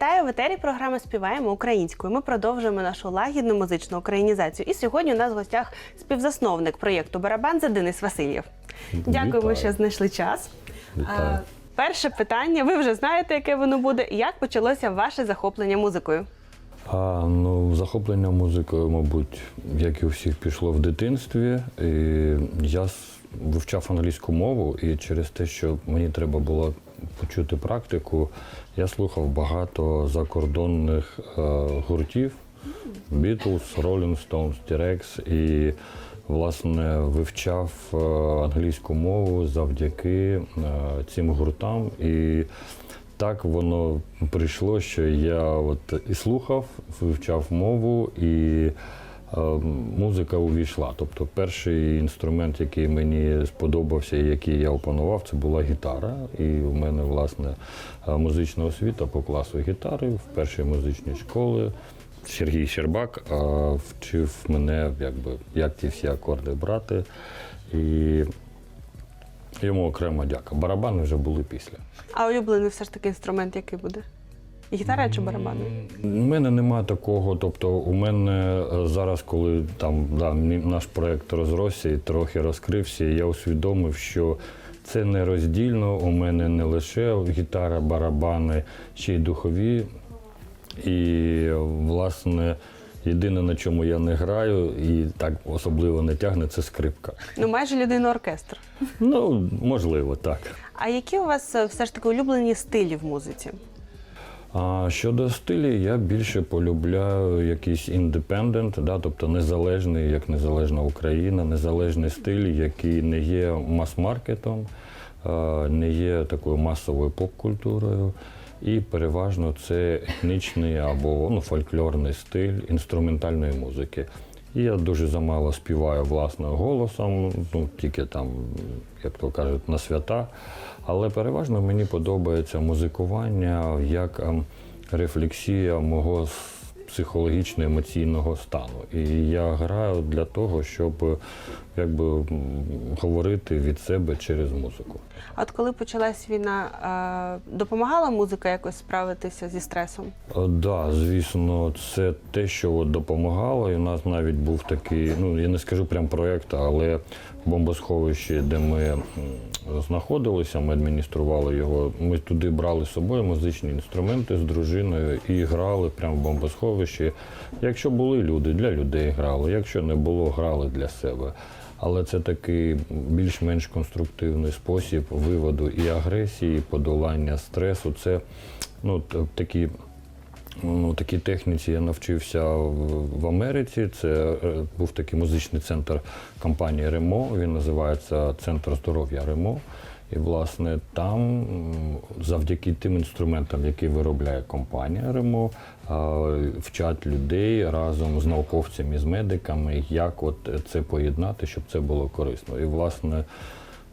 Вітаю в етері програми Співаємо українською. Ми продовжуємо нашу лагідну музичну українізацію. І сьогодні у нас в гостях співзасновник проєкту Барабанза Денис Васильєв. Дякуємо, Вітаю. що знайшли час. Вітаю. Перше питання. Ви вже знаєте, яке воно буде. Як почалося ваше захоплення музикою? А, ну, захоплення музикою, мабуть, як і у всіх, пішло в дитинстві. І я вивчав англійську мову, і через те, що мені треба було почути практику, я слухав багато закордонних е, гуртів Beatles, Rolling Stones, T-Rex і власне вивчав е, англійську мову завдяки е, цим гуртам. І так воно прийшло, що я от і слухав, вивчав мову, і музика увійшла. Тобто перший інструмент, який мені сподобався і який я опанував, це була гітара. І у мене, власне, е, музична освіта по класу гітари в першій музичній школі. Сергій Щербак е, вчив мене, якби, як ті всі акорди брати. І йому окремо дяка. Барабани вже були після. А улюблений все ж таки інструмент, який буде? Гітара чи барабани? У мене немає такого. Тобто, у мене е, зараз, коли там да, наш проект розросся і трохи розкрився, я усвідомив, що це не роздільно. У мене не лише гітара, барабани, ще й духові. І власне. Єдине, на чому я не граю і так особливо не тягне, це скрипка. Ну, майже людина оркестр. Ну, можливо, так. А які у вас е, все ж таки улюблені стилі в музиці? А щодо стилі, я більше полюбляю якийсь індепендент, да, тобто незалежний, як незалежна Україна, незалежний стиль, який не є мас-маркетом, не є такою масовою поп-культурою. І переважно це етнічний або ну, фольклорний стиль інструментальної музики. І я дуже замало співаю власним голосом, ну тільки там, як то кажуть, на свята. Але переважно мені подобається музикування як ем, рефлексія мого психологічно-емоційного стану. І я граю для того, щоб е, якби, говорити від себе через музику. А От коли почалась війна, е, допомагала музика якось справитися зі стресом? Так, да, звісно, це те, що от допомагало. І у нас навіть був такий, ну я не скажу прям проєкт, але бомбосховище, де ми знаходилися, ми адміністрували його. Ми туди брали з собою музичні інструменти з дружиною і грали прямо в бомбосховищі. Якщо були люди, для людей грали, якщо не було, грали для себе. Але це такий більш-менш конструктивний спосіб виводу і агресії, і подолання стресу. Це ну, такі Ну, такій техніці я навчився в, Америці. Це е, був такий музичний центр компанії Ремо. Він називається Центр здоров'я Ремо. І, власне, там завдяки тим інструментам, які виробляє компанія Ремо, е, вчать людей разом з науковцями, з медиками, як от це поєднати, щоб це було корисно. І, власне,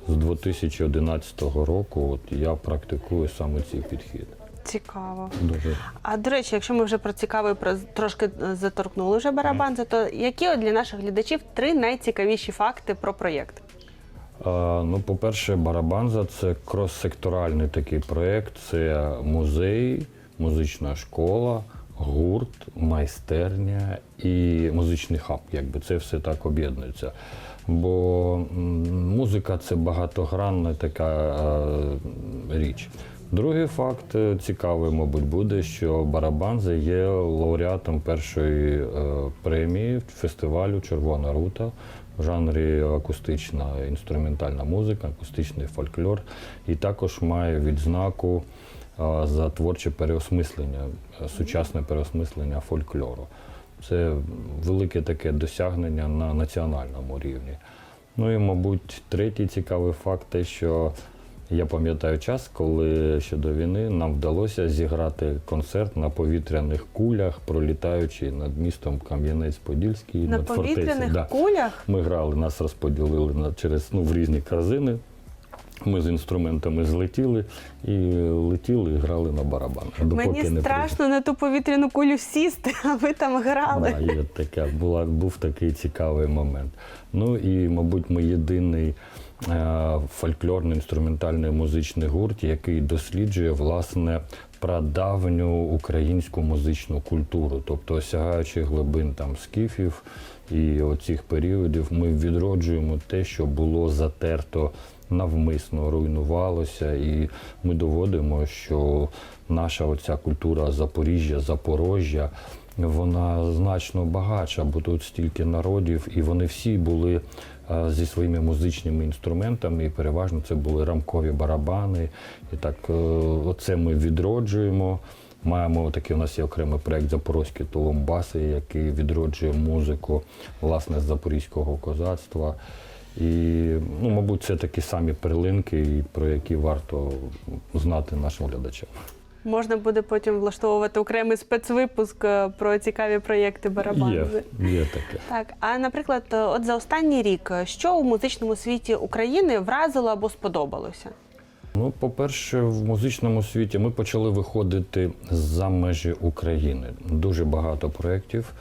з 2011 року от я практикую саме цей підхід. Цікаво. Дуже А до речі, якщо ми вже про цікавий про трошки е, заторкнули вже барабан, то які от для наших глядачів три найцікавіші факти про проєкт? А, Ну, по-перше, Барабанза це крос-секторальний такий проєкт. Це музей, музична школа, гурт, майстерня і музичний хаб. Якби це все так об'єднується. Бо музика це багатогранна така е, річ. Другий факт е, цікавий, мабуть, буде, що Барабанза є лауреатом першої е, премії фестивалю Червона рута в жанрі акустична інструментальна музика, акустичний фольклор, і також має відзнаку за творче переосмислення, е, сучасне переосмислення фольклору. Це велике таке досягнення на національному рівні. Ну і, мабуть, третій цікавий факт те, що я пам'ятаю час, коли ще до війни нам вдалося зіграти концерт на повітряних кулях, пролітаючи над містом Кам'янець-Подільський, На над повітряних фортецею. Да. кулях? Ми грали, нас розподілили на через ну, в різні корзини. Ми з інструментами злетіли і летіли і грали на барабанах. Мені не страшно на ту повітряну кулю сісти, а ви там грали. Да, є така, була, був такий цікавий момент. Ну і, мабуть, ми єдиний е, фольклорний інструментальний музичний гурт, який досліджує власне прадавню українську музичну культуру, тобто сягаючи глибин там скіфів і оцих періодів, ми відроджуємо те, що було затерто навмисно, руйнувалося, і ми доводимо, що наша оця культура Запоріжжя, Запорожжя. Вона значно багатша, бо тут стільки народів, і вони всі були е, зі своїми музичними інструментами, і переважно це були рамкові барабани. І так, е, оце ми відроджуємо. Маємо такий, у нас є окремий проект Запорозькі Толомбаси, який відроджує музику власне з запорізького козацтва. І, ну, мабуть, це такі самі перлинки, про які варто знати нашим глядачам. Можна буде потім влаштовувати окремий спецвипуск е, про цікаві проєкти Є, барабанзи. є таке. Так, а наприклад, е, от за останній рік, е, що у музичному світі України вразило або сподобалося? Ну, по-перше, в музичному світі ми почали виходити за межі України. Дуже багато проєктів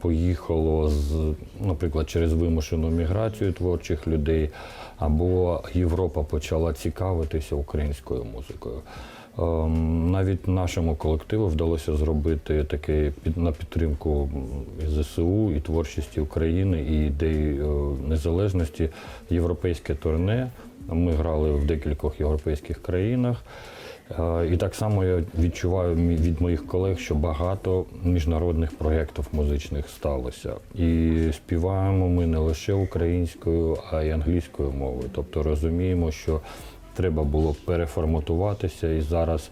поїхало з, наприклад, через вимушену міграцію творчих людей, або Європа почала цікавитися українською музикою. Ем, Навіть нашому колективу вдалося зробити таке під на підтримку ЗСУ і творчості України і ідеї е, незалежності європейське турне. Ми грали в декількох європейських країнах. Е, І так само я відчуваю від моїх колег, що багато міжнародних проєктів музичних сталося. І співаємо ми не лише українською, а й англійською мовою. Тобто розуміємо, що треба було переформатуватися і зараз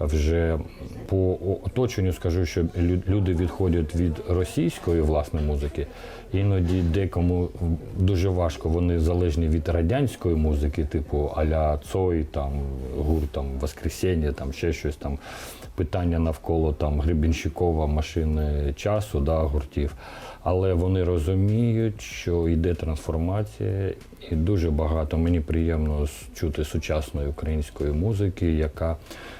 вже по оточенню скажу, що люди відходять від російської власне музики. Іноді декому дуже важко, вони залежні від радянської музики, типу Аля Цой, там гурт там Воскресіння, там ще щось там. Питання навколо там Гребінщикова машини часу, да, гуртів. Але вони розуміють, що йде трансформація, і дуже багато мені приємно чути сучасної української музики, яка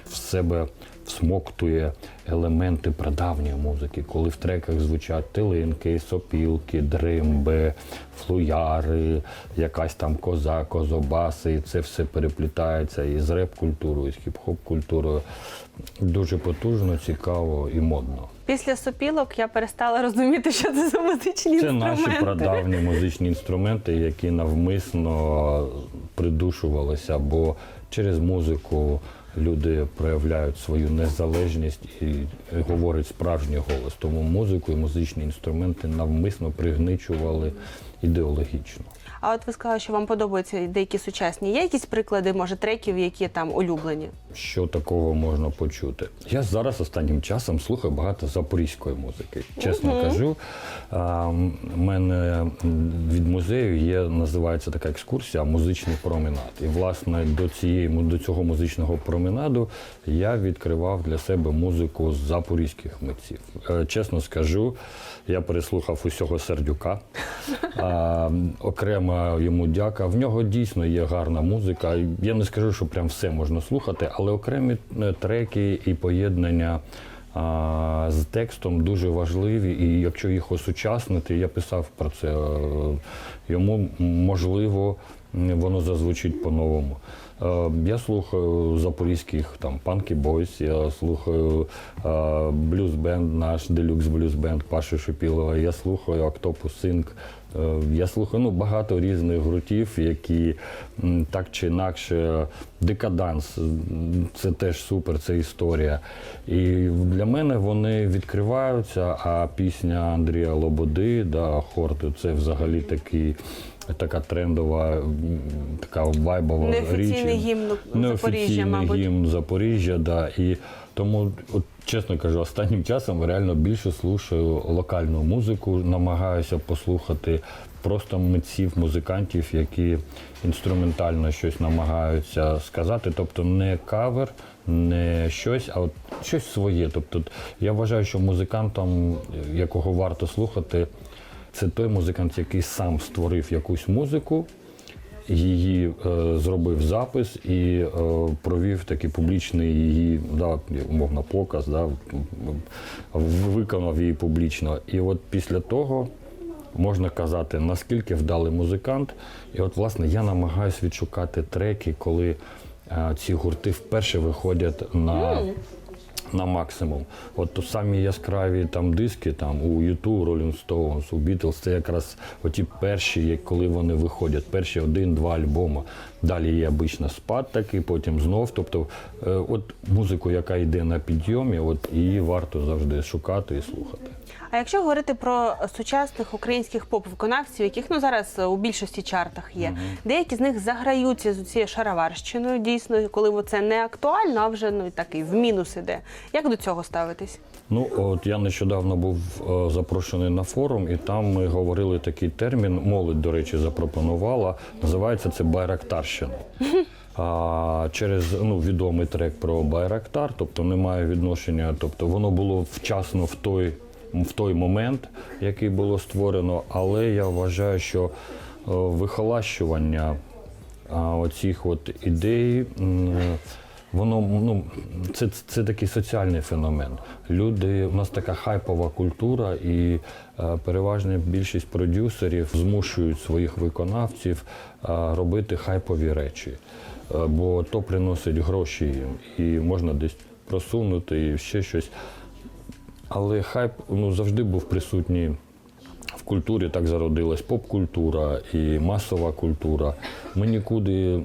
в себе всмоктує елементи прадавньої музики, коли в треках звучать тилинки, сопілки, дримби, флуяри, якась там коза, козобаси, і це все переплітається із реп-культурою, і з хіп-хоп культурою. Дуже потужно, цікаво і модно. Після сопілок я перестала розуміти, що це за музичні Це інструменти. наші прадавні музичні інструменти, які навмисно придушувалися, бо через музику люди проявляють свою незалежність і говорять справжній голос. Тому музику і музичні інструменти навмисно пригничували ідеологічно. А от ви сказали, що вам подобаються деякі сучасні. Є якісь приклади, може, треків, які там улюблені? Що такого можна почути? Я зараз останнім часом слухаю багато запорізької музики. Чесно кажу, а, в мене від музею є, називається така екскурсія Музичний променад. І власне до цієї до цього музичного променаду я відкривав для себе музику з запорізьких митців. Е, Чесно скажу, я переслухав усього сердюка. А, м, окрема йому дяка. В нього дійсно є гарна музика. Я не скажу, що прям все можна слухати, але окремі е, треки і поєднання. а, З текстом дуже важливі, і якщо їх осучаснити, я писав про це. е, Йому можливо воно зазвучить по-новому. Е, Я слухаю запорізьких там Панкі Бойс, я слухаю блюз-бенд наш, делюкс блюз-бенд Паші Шипілова, я слухаю Octopus Inc. Е, Я слухаю ну, багато різних гуртів, які так чи інакше декаданс, це теж супер, це історія. І для мене вони відкриваються, а пісня Андрія Лободи, да, Хорти, це взагалі такий. Така трендова, така вайбова Неофіційний річ. гімн Запоріжжя, Неофіційний мабуть. гімн Запоріжжя, да. І тому, от, чесно кажу, останнім часом реально більше слушаю локальну музику, намагаюся послухати просто митців, музикантів, які інструментально щось намагаються сказати. Тобто не кавер, не щось, а от щось своє. Тобто, я вважаю, що музикантом, якого варто слухати, це той музикант, який сам створив якусь музику, її е, зробив запис і е, провів такий публічний її, да, умовно, показ, да, виконав її публічно. І от після того можна казати, наскільки вдалий музикант. І от, власне, я намагаюся відшукати треки, коли е, ці гурти вперше виходять на. На максимум. От самі яскраві там диски там у U2, Rolling Stones, у Beatles, це якраз оті перші, коли вони виходять, перші один-два альбоми. Далі є обична спад такий, потім знов. Тобто, е, от музику, яка йде на підйомі, от її варто завжди шукати і слухати. А якщо говорити про сучасних українських поп-виконавців, яких ну зараз у більшості чартах є, деякі з них заграються з цією шароварщиною, дійсно, коли це не актуально, а вже ну такий в мінус іде. Як до цього ставитись? Ну, от я нещодавно був е, запрошений на форум, і там ми говорили такий термін. Молодь, до речі, запропонувала. Називається це Байрактарщина. А, через ну, відомий трек про Байрактар, тобто немає відношення, тобто воно було вчасно в той, в той момент, який було створено, але я вважаю, що е, вихолащування оцих от ідей. Воно ну це, це такий соціальний феномен. Люди, у нас така хайпова культура, і е, переважна більшість продюсерів змушують своїх виконавців е, робити хайпові речі, е, бо то приносить гроші їм, і можна десь просунути і ще щось. Але хайп ну, завжди був присутній в культурі, так зародилась поп-культура і масова культура. Ми нікуди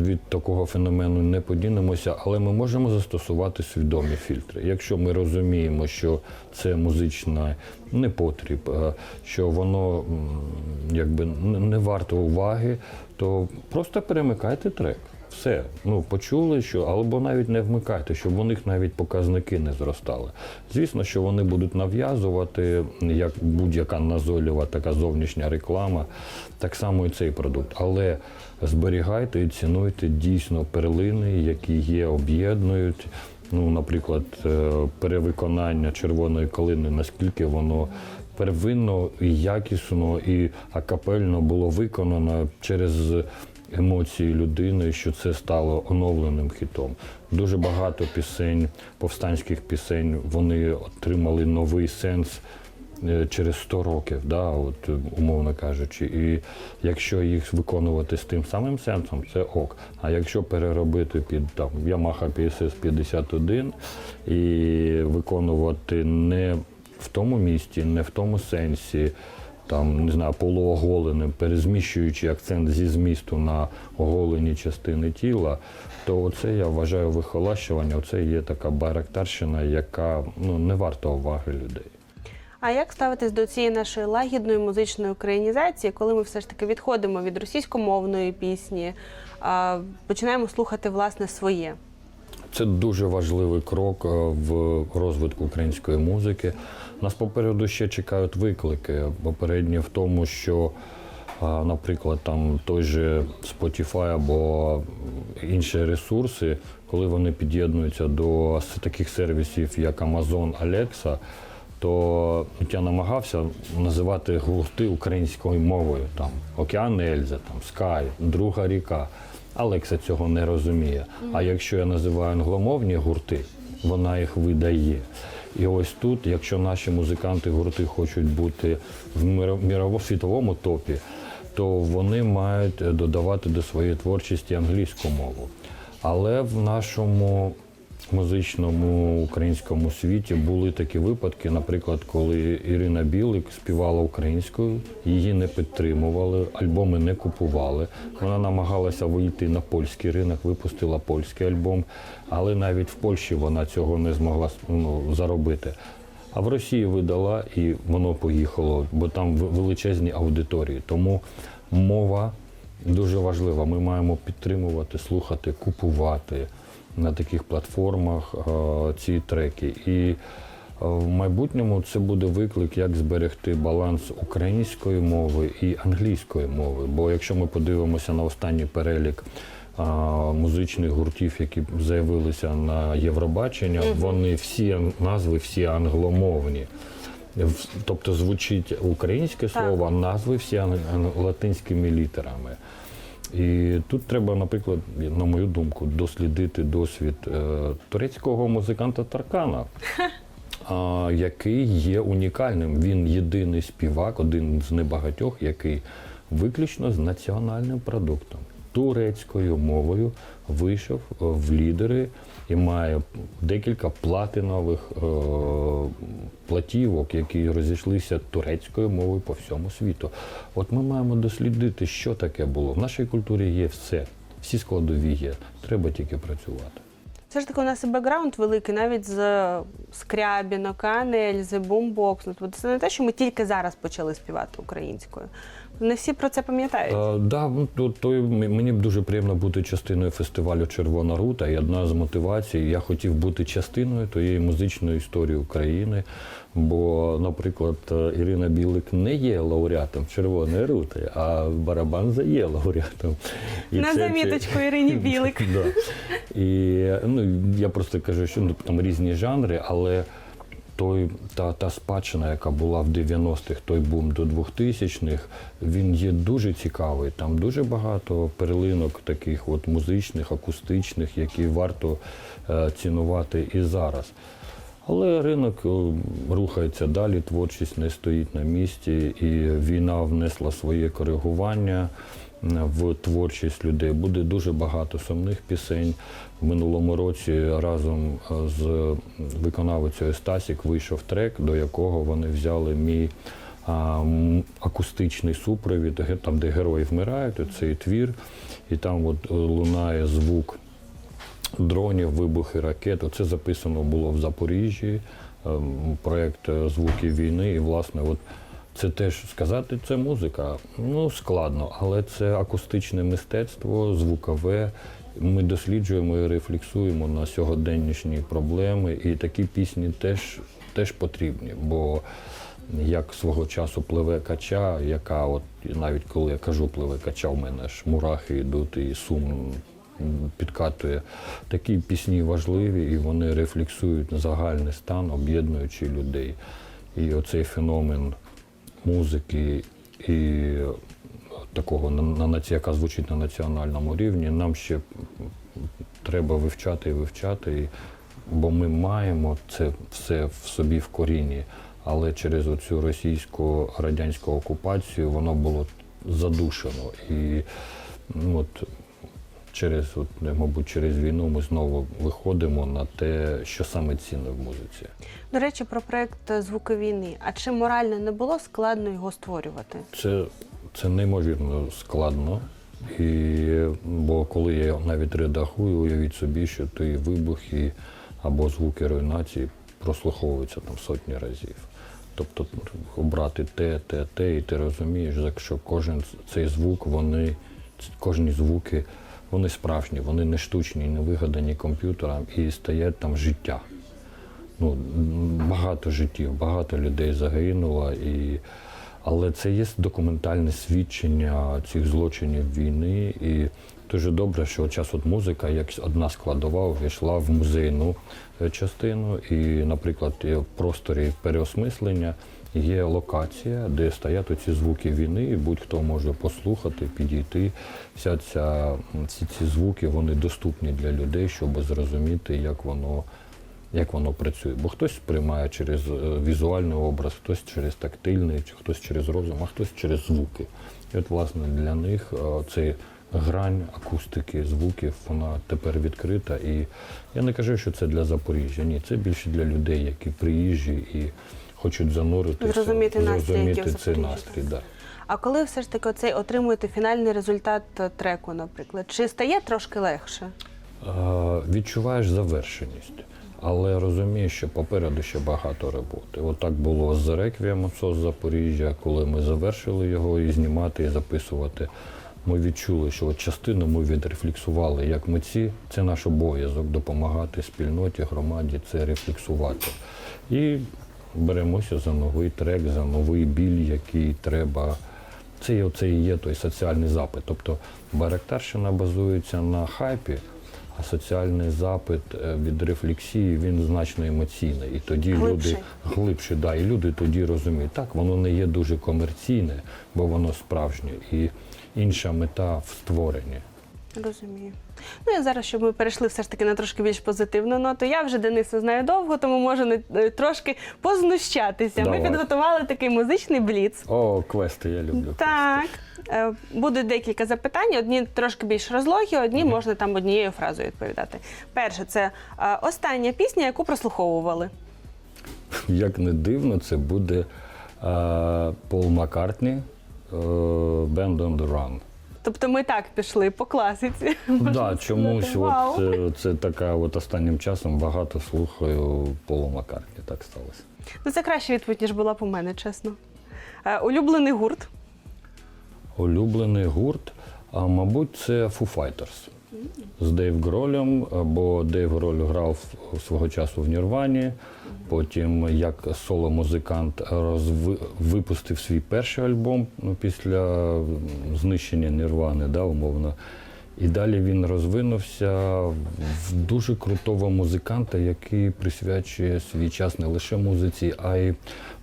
від такого феномену не подінемося, але ми можемо застосувати свідомі фільтри. Якщо ми розуміємо, що це музичний непотріб, е, що воно якби не варто уваги, то просто перемикайте трек. Все, ну почули, що або навіть не вмикайте, щоб у них навіть показники не зростали. Звісно, що вони будуть нав'язувати, як будь-яка назойлива така зовнішня реклама, так само і цей продукт. Але зберігайте і цінуйте дійсно перлини, які є, об'єднують. Ну, наприклад, е, перевиконання червоної калини, наскільки воно первинно і якісно, і акапельно було виконано через емоції людини, що це стало оновленим хітом. Дуже багато пісень, повстанських пісень, вони отримали новий сенс е, через 100 років, да, от, е, умовно кажучи. І якщо їх виконувати з тим самим сенсом, це ок. А якщо переробити під там Yamaha PSS 51 і виконувати не в тому місті, не в тому сенсі, там не знаю, полуоголеним, перезміщуючи акцент зі змісту на оголені частини тіла, то оце я вважаю вихолащування. Оце є така байрактарщина, яка ну не варта уваги людей. А як ставитись до цієї нашої лагідної музичної українізації, коли ми все ж таки відходимо від російськомовної пісні, а починаємо слухати власне своє? Це дуже важливий крок е, в розвитку української музики. Нас попереду ще чекають виклики. Попередні в тому, що, наприклад, там той же Spotify або інші ресурси, коли вони під'єднуються до таких сервісів, як Amazon, Alexa, то я намагався називати гурти українською мовою. Там Океан Ельза, там Скай, Друга ріка. Алекса цього не розуміє. А якщо я називаю англомовні гурти, вона їх видає. І ось тут, якщо наші музиканти гурти хочуть бути в мірово світовому топі, то вони мають додавати до своєї творчості англійську мову. Але в нашому музичному українському світі були такі випадки, наприклад, коли Ірина Білик співала українською, її не підтримували, альбоми не купували. Вона намагалася вийти на польський ринок, випустила польський альбом, але навіть в Польщі вона цього не змогла ну, заробити. А в Росії видала і воно поїхало, бо там величезні аудиторії. Тому мова дуже важлива. Ми маємо підтримувати, слухати, купувати на таких платформах е, ці треки. І е, в майбутньому це буде виклик, як зберегти баланс української мови і англійської мови. Бо якщо ми подивимося на останній перелік музичних гуртів, які заявилися на Євробачення, вони всі назви всі англомовні. Тобто звучить українське слово, а назви всі латинськими літерами. І тут треба, наприклад, на мою думку, дослідити досвід е, турецького музиканта Таркана. який є унікальним. Він єдиний співак, один з небагатьох, який виключно з національним продуктом. Турецькою мовою вийшов е, в лідери і має декілька платинових е, платівок, які розійшлися турецькою мовою по всьому світу. От ми маємо дослідити, що таке було. В нашій культурі є все, всі складові є. Треба тільки працювати. Все ж таки, у нас і бекграунд великий, навіть з скрябінок, анель, з бумбокс. Ну, тобто Це не те, що ми тільки зараз почали співати українською. Не всі про це пам'ятають. Е, да, ну, то, то мені б дуже приємно бути частиною фестивалю Червона рута. І одна з мотивацій, я хотів бути частиною тієї музичної історії України. Бо, наприклад, е, Ірина Білик не є лауреатом Червоної рути, а барабан є лауреатом. І На це- заміточку Ірині Білик. Да. І ну, я просто кажу, що ну, там різні жанри, але той, та, та спадщина, яка була в 90-х, той бум до 2000-х, він є дуже цікавий. Там дуже багато перлинок таких от музичних, акустичних, які варто е, цінувати і зараз. Але ринок е, рухається далі, творчість не стоїть на місці, і війна внесла своє коригування в творчість людей. Буде дуже багато сумних пісень. В минулому році разом е, з виконавицею Стасік вийшов трек, до якого вони взяли мій а, акустичний супровід, там, де герої вмирають, цей твір, і там от е, лунає звук дронів, вибухи ракет. Це записано було в Запоріжжі, ем, проєкт е, Звуки війни. І, власне, от це теж сказати, це музика. Ну, складно, але це акустичне мистецтво, звукове. Ми досліджуємо і рефлексуємо на сьогоденнішні проблеми. І такі пісні теж, теж потрібні. Бо як свого часу пливе кача, яка от навіть коли я кажу пливе кача, у мене ж мурахи йдуть і сум підкатує. Такі пісні важливі і вони рефлексують на загальний стан, об'єднуючи людей. І оцей феномен музики і такого на, яка звучить на національному рівні, нам ще треба вивчати і вивчати, бо ми маємо це все в собі в корінні. Але через оцю російську радянську окупацію воно було задушено. І ну, от, через, от, мабуть, через війну ми знову виходимо на те, що саме цінне в музиці. До речі, про проект Звуки війни. А чи морально не було складно його створювати? Це, це неймовірно складно. І, бо коли я навіть редагую, уявіть собі, що ти вибухи або звуки руйнації прослуховуються там сотні разів. Тобто обрати те, те, те, і ти розумієш, що кожен цей звук, вони, кожні звуки, вони справжні, вони не штучні, не вигадані комп'ютером і стає там життя ну, багато життів, багато людей загинуло. І... Але це є документальне свідчення цих злочинів війни. І дуже добре, що час от музика, як одна складова, увійшла в музейну е, частину. І, наприклад, в просторі переосмислення є локація, де стоять оці звуки війни, і будь-хто може послухати, підійти. Вся ця, ці, ці звуки вони доступні для людей, щоб зрозуміти, як воно як воно працює. Бо хтось сприймає через е, візуальний образ, хтось через тактильний, хтось через розум, а хтось через звуки. І от, власне, для них е, цей грань акустики, звуків, вона тепер відкрита. І я не кажу, що це для Запоріжжя. Ні, це більше для людей, які приїжджі і хочуть зануритися, Зрозуміти зрозуміти цей настрій. Да. А коли все ж таки оцей отримуєте фінальний результат е, треку, наприклад, чи стає трошки легше? Е, відчуваєш завершеність, але розумієш, що попереду ще багато роботи. От було з реквієм з Запоріжжя, коли ми завершили його і знімати, і записувати. Ми відчули, що от частину ми відрефлексували як митці. Це наш обов'язок допомагати спільноті, громаді це рефлексувати. І беремося за новий трек, за новий біль, який треба. Це, це і є той соціальний запит. Тобто Байрактарщина базується на хайпі, а соціальний запит е, від рефлексії він значно емоційний. І тоді Глибший. люди глибше, да, і люди тоді розуміють, так, воно не є дуже комерційне, бо воно справжнє. І інша мета в створенні. Розумію. Ну і зараз, щоб ми перейшли все ж таки на трошки більш позитивну ноту. Я вже Дениса знаю довго, тому можу не- е, трошки познущатися. Давай. Ми підготували такий музичний бліц. О, квести, я люблю. Так. Е, Будуть декілька запитань, одні трошки більш розлогі, одні можна там однією фразою відповідати. Перше, це е, остання пісня, яку прослуховували. Як не дивно, це буде а, Пол Маккартні е, Band on the Run. Тобто ми так пішли по класиці. Да, чомусь Вау. от, е, це така от останнім часом багато слухаю Полу Маккартні, так сталося. Ну, це краща відповідь, ніж була б у мене, чесно. Е, Улюблений гурт. Улюблений гурт, а мабуть, це Foo Fighters з Дейв Гролем, бо Дейв Гроль грав свого часу в Нірвані. Потім, як соло-музикант, розви... випустив свій перший альбом ну, після знищення Нірвани, да, умовно. І далі він розвинувся в дуже крутого музиканта, який присвячує свій час не лише музиці, а й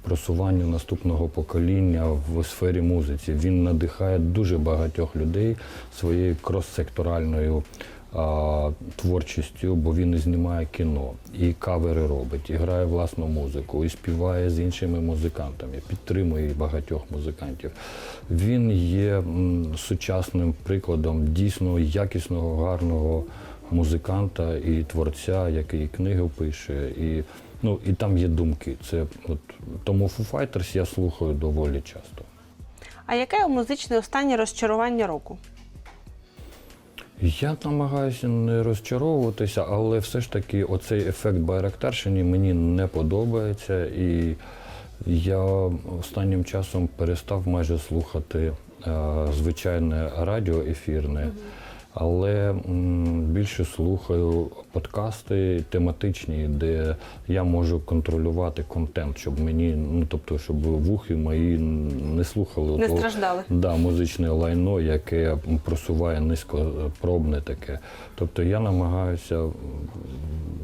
просуванню наступного покоління в сфері музиці. Він надихає дуже багатьох людей своєю крос-секторальною творчістю, бо він і знімає кіно, і кавери робить, і грає власну музику, і співає з іншими музикантами, підтримує багатьох музикантів. Він є сучасним прикладом дійсно якісного, гарного музиканта і творця, який книги пише, і, ну, і там є думки. Це, от, тому Foo Fighters я слухаю доволі часто. А яке музичне останнє розчарування року? Я намагаюся не розчаровуватися, але все ж таки оцей ефект Байрактарщини мені не подобається. І я останнім часом перестав майже слухати е, звичайне радіо ефірне, але більше слухаю подкасти тематичні, де я можу контролювати контент, щоб мені, ну тобто, щоб вухи мої не слухали Не страждали. Да, музичне лайно, яке просуває низькопробне таке. Тобто я намагаюся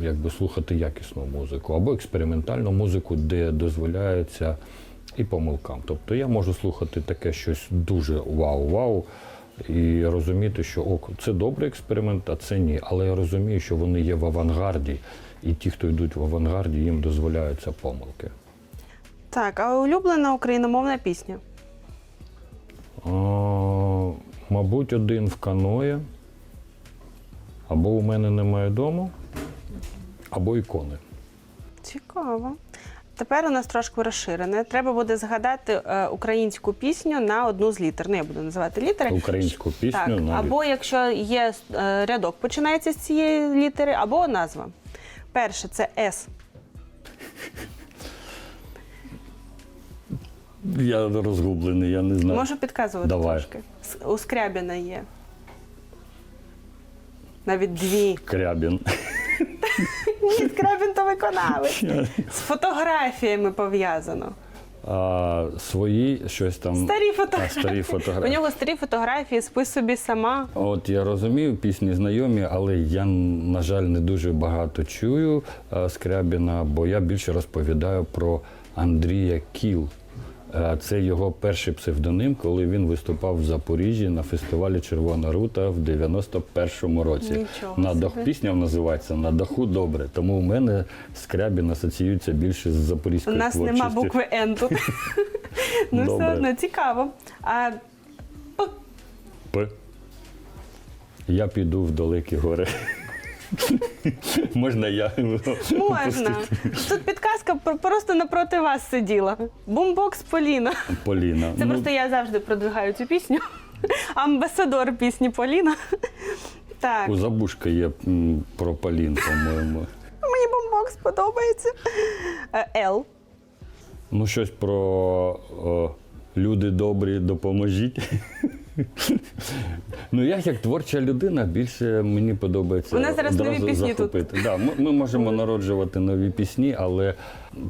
якби слухати якісну музику або експериментальну музику, де дозволяється і помилкам. Тобто я можу слухати таке щось дуже вау-вау. І розуміти, що ок, це добрий експеримент, а це ні. Але я розумію, що вони є в авангарді, і ті, хто йдуть в авангарді, їм дозволяються помилки. Так, а улюблена україномовна пісня. А, мабуть, один в каное, або у мене немає дому, або ікони. Цікаво. Тепер у нас трошки розширене. Треба буде згадати е, українську пісню на одну з літер. Ну, я буду називати літери. Українську пісню Так, навіть. або якщо є е, рядок, починається з цієї літери, або назва. Перше це С. Я розгублений, я не знаю. Можу підказувати Давай. трошки. С- У Скрябіна є. Навіть дві. Крябін. Ні, Скрябін то виконавець. З фотографіями пов'язано. А, свої щось там. Старі А, фотографії. У нього старі фотографії, спи собі сама. От я розумію, пісні знайомі, але я, на жаль, не дуже багато чую е, Скрябіна, бо я більше розповідаю про Андрія Кіл. Е, Це його перший псевдоним, коли він виступав в Запоріжжі на фестивалі Червона рута в 91-му році. Нічого на собі. пісня називається На даху добре. Тому у мене Скрябін асоціюється більше з запорізькою У нас творчістю. нема букви Н тут. ну, все одно цікаво. А П. П. Я піду в далекі гори. Можна я? Можна. Тут підказка про- просто напроти вас сиділа. Бумбокс Поліна. Поліна. Це Ну, просто я завжди продвигаю цю пісню. Амбасадор пісні Поліна. Так, У Забушка є м, про Полін, по-моєму. мені бомбокс подобається. Е, Л. Ну, щось про о, люди добрі, допоможіть. Ну, я як творча людина більше мені подобається У нас зараз нові пісні тут. Да, ми, ми можемо народжувати нові пісні, але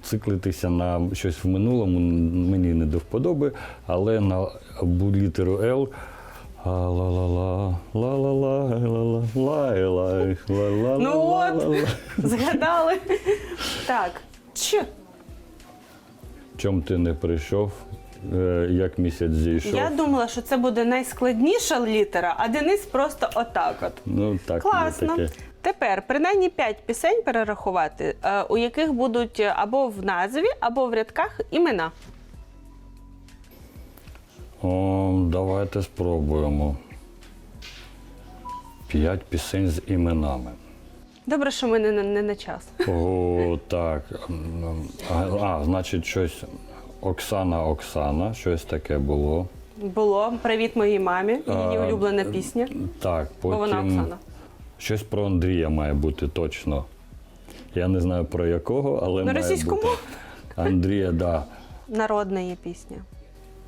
циклитися на щось в минулому мені не до вподоби, але на літеру Л. Ла-ла-ла, ла-ла, ла-ла-ла, Ну от. Згадали. Так. Ч. Чом ти не прийшов, як місяць зійшов. Я думала, що це буде найскладніша літера, а Денис просто отак от. Ну так, Класно. таке. Тепер принаймні 5 пісень перерахувати, е, у яких будуть або в назві, або в рядках імена. О, давайте спробуємо. П'ять пісень з іменами. Добре, що ми не, не на час. О, так. А, а, значить, щось Оксана Оксана, щось таке було. Було Привіт моїй мамі, її А, улюблена пісня. Так, Бо потім вона Оксана. щось про Андрія має бути точно. Я не знаю про якого, але На має бути. Андрія, да. Народна є пісня.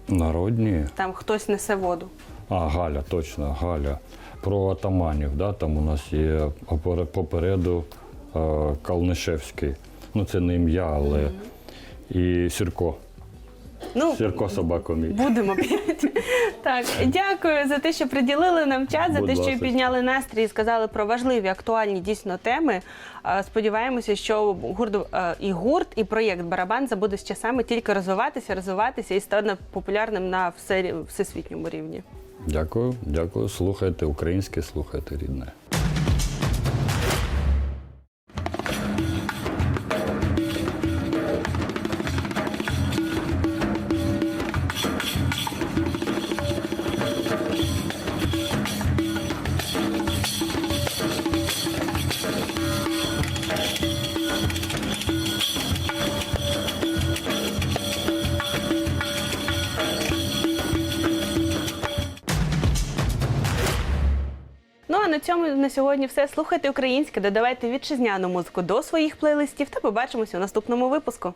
Народні. Там хтось несе воду. А, Галя, точно, Галя. Про атаманів, да? там у нас є опер- попереду е, Калнишевський. Ну, це не ім'я, але і Сірко. Ну, Сірко собако мій. Будемо п'ять. Так, дякую за те, що приділили нам час, за Будь те, що ласка. підняли настрій і сказали про важливі, актуальні дійсно теми. Е, Сподіваємося, що гурт е, і гурт, і проєкт Барабанза буде з часами тільки розвиватися, розвиватися і стане популярним на все, всесвітньому рівні. Дякую, дякую. Слухайте українське, слухайте рідне. Цьому на сьогодні все. Слухайте українське, додавайте вітчизняну музику до своїх плейлистів та побачимося у наступному випуску.